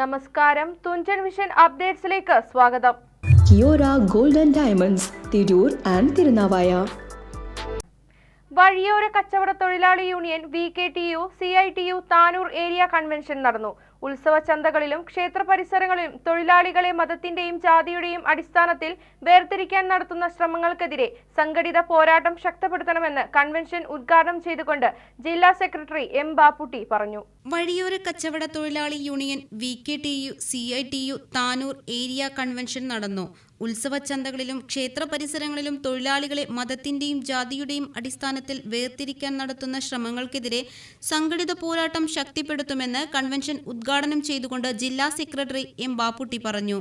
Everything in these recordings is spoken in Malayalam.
നമസ്കാരം. തുഞ്ചൻ മിഷൻ അപ്ഡേറ്റ്സിലേക്ക് സ്വാഗതം. Kiora golden diamonds Tirur and Thirunavaya. വഴിയോര കച്ചവട തൊഴിലാളി union V K T U C I T U Tanur area convention നടന്നു. ഉത്സവ ചന്തകളിലും ക്ഷേത്ര പരിസരങ്ങളിലും തൊഴിലാളികളെ മതത്തിന്റെയും ജാതിയുടെയും അടിസ്ഥാനത്തിൽ വേർതിരിക്കാൻ നടത്തുന്ന ശ്രമങ്ങൾക്കെതിരെ സംഘടിത പോരാട്ടം ശക്തപ്പെടുത്തണമെന്ന് കൺവെൻഷൻ ഉദ്ഘാടനം ചെയ്തുകൊണ്ട് ജില്ലാ സെക്രട്ടറി എം ബാപ്പുട്ടി പറഞ്ഞു. വഴിയോര കച്ചവട തൊഴിലാളി union V K T U C I T U Tanur area convention നടന്നു. ഉത്സവച്ചന്തകളിലും ക്ഷേത്ര പരിസരങ്ങളിലും തൊഴിലാളികളെ മതത്തിന്റെയും ജാതിയുടെയും അടിസ്ഥാനത്തിൽ വേർതിരിക്കാൻ നടത്തുന്ന ശ്രമങ്ങൾക്കെതിരെ സംഘടിത പോരാട്ടം ശക്തിപ്പെടുത്തുമെന്ന് കൺവെൻഷൻ ചെയ്തുകൊണ്ട് ജില്ലാ സെക്രട്ടറി എം ബാപ്പുട്ടി പറഞ്ഞു.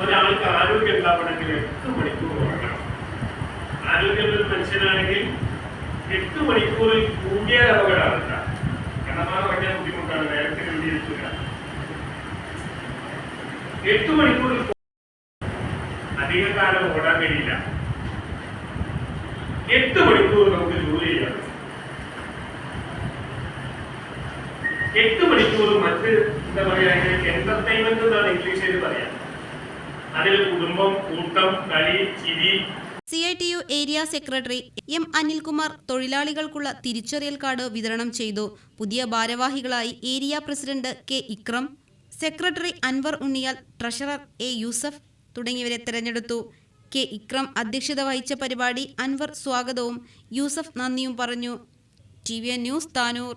ഒരാൾക്ക് ആരോഗ്യം ഉണ്ടാവണമെങ്കിൽ എട്ട് മണിക്കൂർ ഉറക്കണം ആരോഗ്യമുള്ള മനുഷ്യനാണെങ്കിൽ എട്ട് മണിക്കൂറിൽ കൂടിയ അപകടമാണില്ല കിടന്നാൽ ഉറങ്ങാൻ ബുദ്ധിമുട്ടാണ് നേരത്തെ കണ്ടിരിക്കില്ല എട്ട് മണിക്കൂറിൽ അധികകാലം ഓടാൻ കഴിയില്ല. എട്ട് മണിക്കൂർ നമുക്ക് ജോലി എട്ട് മണിക്കൂർ മറ്റ് എന്താ പറയാ എന്റർടൈൻമെന്റ് എന്നാണ് ഇംഗ്ലീഷിൽ പറയാം. അതിൽ കുടുംബം കൂട്ടം കളി ചിരി. C I T U area secretary M Anilkumar തൊഴിലാളികൾക്കുള്ള തിരിച്ചറിയൽ കാർഡ് വിതരണം ചെയ്തു. പുതിയ ഭാരവാഹികളായി area president K Ikram secretary Anwar Unniyal treasurer A Yusuf തുടങ്ങിയവരെ തെരഞ്ഞെടുത്തു. കെ ഇക്രം അധ്യക്ഷത വഹിച്ച പരിപാടി അൻവർ സ്വാഗതവും യൂസഫ് നന്ദിയും പറഞ്ഞു. T V news Tanur.